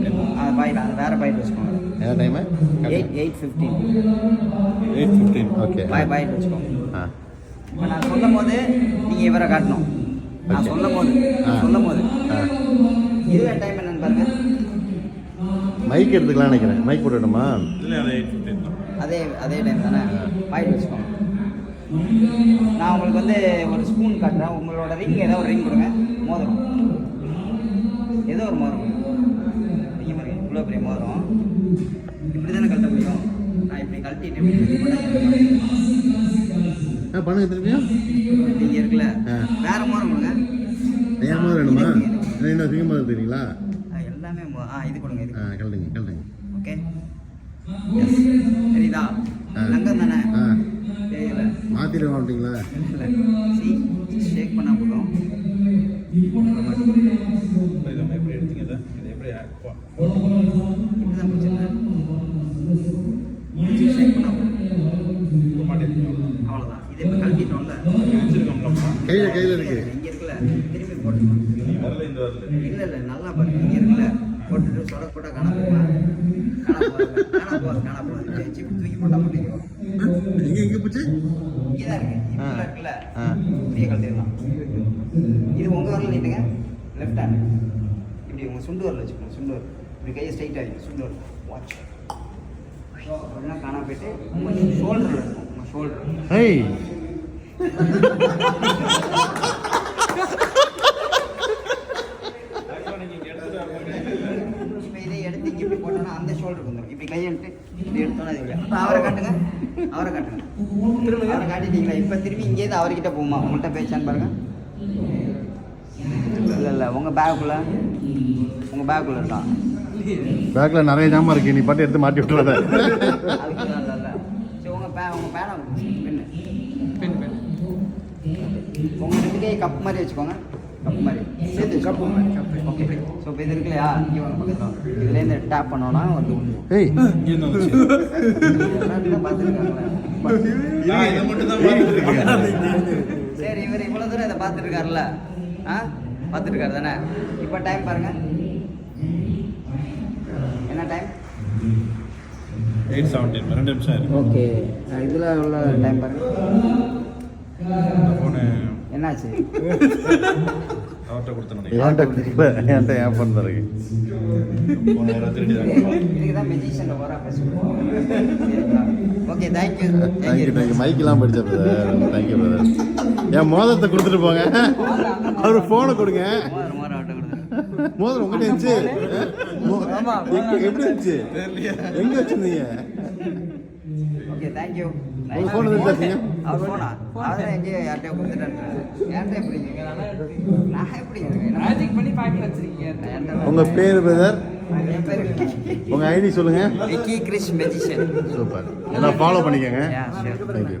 என்ன? அது பாயில் அது வேறு பாயில் வச்சுக்கோங்க என்ன time eight eight fifteen eight fifteen okay பாய் பாயில் வச்சுக்கோங்க ஆ. இப்போ நான் சொல்லும் போது நீங்கள் இவரை காட்டணும். நான். சொல்லும் போது. சொல்லும் போது ஆ. இதுவே டைம் என்னன்னு பாருங்க. மைக் எடுத்துக்கலாம் நினைக்கிறேன். மைக் இல்லை அது அதே அதே டைம் தானே? பாயில் வச்சுக்கோங்க நான் உங்களுக்கு வந்து ஒரு ஸ்பூன் காட்டுறேன். உங்களோட ரிங் ஏதோ ஒரு ரிங் கொடுங்க. மோதிரம். ஏதோ ஒரு மோதிரம் இவ்வளோ பெரிய மோதிரம் இப்படி தானே கழட்ட முடியும்? நான் இப்படி கழட்டிட்டு பண்ணுங்க திரும்பியும் இங்கே இருக்குல்ல. வேற மோதிரம் கொடுங்க. ஏன் மாதிரி வேணுமா? என்ன சிங்கம் மாதிரி தெரியுங்களா? ஆ, எல்லாமே ஆ இது கொடுங்க இது ஆ கலட்டுங்க கலட்டுங்க ஓகே. எஸ் சரிதா ஆ. லங்கம் தானே? மாற்றிட்டு மாட்டீங்களா இல்லை சி ஷேக் பண்ணால் போதும். இதை எப்படி எடுத்தீங்க இதை? இதை எப்படி இப்படி தான் பிடிச்சிருந்தேன் ஷேக் பண்ணால் போதும் மாட்டேன் அவ்வளோதான் இது இப்போ கழட்டிட்டோம்ல வச்சிருக்கோம்லப்பா கையில் இருக்கு. இங்கே இருக்குல்ல திரும்பி போட்டுக்கலாம் நீ வரல இல்லை இல்லை நல்லா பாருங்க இங்கே இருக்குல்ல போட்டுட்டு சொட போட்டா காண போகுமா காண போகாது காண போகாது காண தூக்கி போட்டால் மட்டும் எங்கே எங்கே போச்சு? இங்கே தான் இருக்கு ஆ. இப்படிலாம் இருக்குல்ல ஆ. இப்படியே கழட்டிடலாம் இது உங்கள் வரல நீட்டுங்க லெஃப்ட் ஹேண்ட் இப்படி உங்கள் சுண்டு வரல வச்சுக்கோங்க சுண்டு வரல. இப்படி கையை ஸ்ட்ரைட் ஆகிடும் சுண்டு வரல வாட்ச் அப்படின்னா காணா போயிட்டு உங்கள் ஷோல்டர் இருக்கும் உங்கள் ஷோல்டர் ஹேய். அந்த ஷோல்டருக்கு வந்துடும் இப்படி கையெழுத்து இப்படி எடுத்தோன்னா அவரை காட்டுங்க. அவரை காட்டுங்க. அவரை காட்டிட்டீங்களா? இப்போ திரும்பி இங்கேருந்து அவர்கிட்ட போகுமா உங்கள்கிட்ட பேச்சான்னு பாருங்க. இல்லை இல்லை. உங்கள் பேக்குள்ளே உங்கள் பேக்குள்ளே இருக்கான் பேக்கில் நிறைய ஜாமான் இருக்கு. நீ பாட்டு எடுத்து மாட்டி விட்டுறாத. உங்கள் ரெண்டு கை கப் மாதிரி வச்சுக்கோங்க. கப் மாதிரி. சேர்த்து கப்பு ஓகே ஸோ இப்போ இது இருக்கு இல்லையா? இங்கே வாங்க பக்கத்தில். இதுலேருந்து டேப் பண்ணோன்னா வந்து ஏய். சரி இவர் இவ்வளோ தூரம் இதை பார்த்துருக்காருல்ல. ஆ? பார்த்துருக்காரு தானே? இப்போ டைம் பாருங்க என்ன டைம் எயிட் செவன்டீன் ரெண்டு நிமிஷம் ஓகே இதில் உள்ள டைம் பாருங்க ஃபோனு என்னாச்சு? அவர்கிட்ட கொடுத்தேன் என்கிட்ட இல்லை என்கிட்ட ஏன் ஃபோன் தான் okay thank you thank you thank you மைக்கெல்லாம் படிச்ச பிரதர் தேங்க்யூ பிரதர் என் மோதிரத்தை கொடுத்துட்டு போங்க? அவர் ஃபோனை கொடுங்க. மோதிரம் உங்கள்கிட்ட இருந்துச்சு? மோ- ஆமா. எங்க- எப்படி இருந்துச்சு. எங்க வச்சிருந்தீங்க? ஓகே தேங்க்யூ ஒரு phone எடுத்து அவர் ஃபோனா அவர் எங்கேயோ யார்கிட்டயோ கொடுத்துட்டாரு என்கிட்ட எப்படிங்க நான் எப்படிங்க மேஜிக் பண்ணி பாக்கெட் வச்சிருக்கீங்க. உங்க பேர் பிரதர் உங்க ஐடி சொல்லுங்க. Vicky Krish magician super. எல்லாம் ஃபாலோ பண்ணிக்கோங்க. Thank you